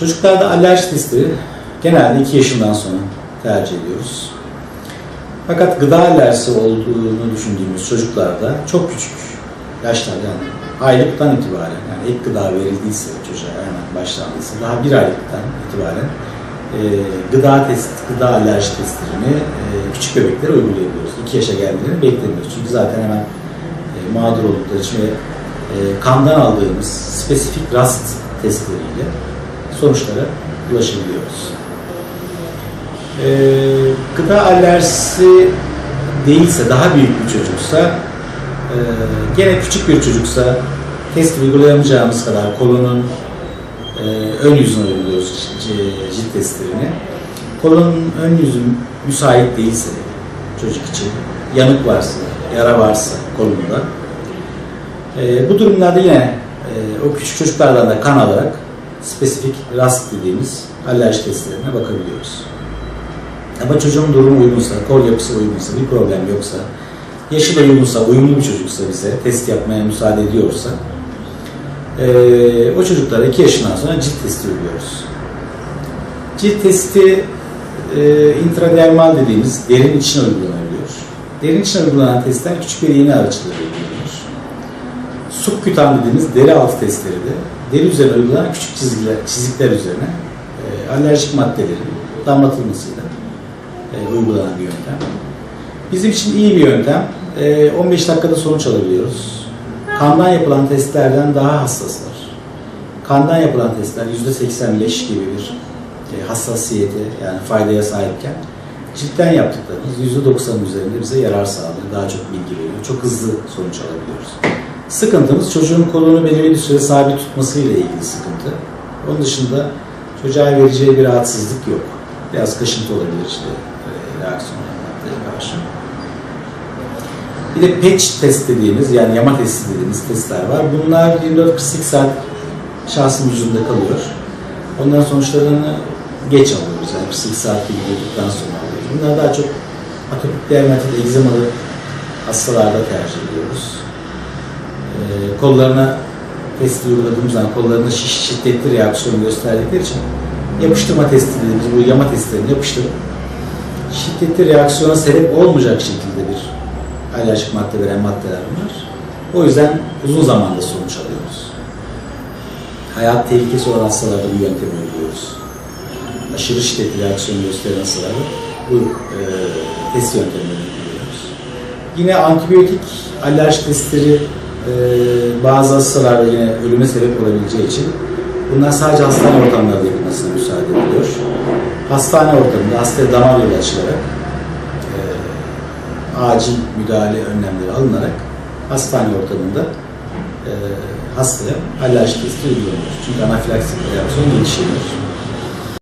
Çocuklarda alerji testi genelde 2 yaşından sonra tercih ediyoruz. Fakat gıda alerjisi olduğunu düşündüğümüz çocuklarda çok küçük yaşlarda yani aylıktan itibaren yani ilk gıda verildiyse çocuğa hemen başlandıysa daha bir aylıktan itibaren e, gıda test, gıda alerji testlerini e, küçük bebeklere uygulayabiliyoruz. 2 yaşa geldiğini beklemiyoruz. Çünkü zaten hemen e, mağdur oldukları için ve e, kandan aldığımız spesifik rast testleriyle sonuçlara ulaşabiliyoruz. E, gıda alerjisi değilse, daha büyük bir çocuksa, e, gene küçük bir çocuksa test uygulayamayacağımız kadar kolunun e, ön yüzüne uyguluyoruz cilt testlerini. Kolun ön yüzü müsait değilse çocuk için, yanık varsa, yara varsa kolunda, e, bu durumlarda yine e, o küçük çocuklardan da kan alarak spesifik rast dediğimiz alerji testlerine bakabiliyoruz. Ama çocuğun durumu uygunsa, kol yapısı uygunsa, bir problem yoksa, yaşı da uygunsa, uyumlu bir çocuksa bize, test yapmaya müsaade ediyorsa, eee, o çocuklara 2 yaşından sonra cilt testi uyguluyoruz. Cilt testi eee intradermal dediğimiz derin içine uygulanabiliyor. Derin içine uygulanan testler küçük bir iğne aracılığıyla uygulanıyor. Subkutan dediğimiz deri altı testleri de deri üzerine uygulanan küçük çizgiler, çizikler üzerine eee, alerjik maddelerin damlatılmasıyla e, uygulanan bir yöntem. Bizim için iyi bir yöntem. E, 15 dakikada sonuç alabiliyoruz. Kandan yapılan testlerden daha hassaslar. Kandan yapılan testler %85 gibi bir e, hassasiyete yani faydaya sahipken ciltten yaptıklarımız %90'ın üzerinde bize yarar sağlıyor. Daha çok bilgi veriyor. Çok hızlı sonuç alabiliyoruz. Sıkıntımız çocuğun kolunu belirli bir süre sabit tutmasıyla ilgili sıkıntı. Onun dışında çocuğa vereceği bir rahatsızlık yok. Biraz kaşıntı olabilir işte e, reaksiyon maddeye karşı. Bir de patch test dediğimiz yani yama testi dediğimiz testler var. Bunlar 24-48 saat şahsın vücudunda kalıyor. Onların sonuçlarını geç alıyoruz. Yani 48 saat gibi durduktan sonra alıyoruz. Bunlar daha çok atopik dermatit, egzamalı hastalarda tercih ediyoruz. Ee, kollarına testi uyguladığımız zaman kollarına şiş, şiddetli reaksiyon gösterdikleri için yapıştırma testi dediğimiz bu yama testlerini yapıştırıp şiddetli reaksiyona sebep olmayacak şekilde bir alerjik madde veren maddeler bunlar. O yüzden uzun zamanda sonuç alıyoruz. Hayat tehlikesi olan hastalarda bu yöntemi uyguluyoruz. Aşırı şiddetli reaksiyon gösteren hastalarda bu e, test yöntemini uyguluyoruz. Yine antibiyotik alerji testleri bazı hastalarda yine ölüme sebep olabileceği için bunlar sadece hastane ortamlarında yapılmasına müsaade ediliyor. Hastane ortamında hastaya damar yolu açılarak e, acil müdahale önlemleri alınarak hastane ortamında e, hastaya alerji testi uygulanıyor. Çünkü anafilaksik reaksiyon gelişebilir.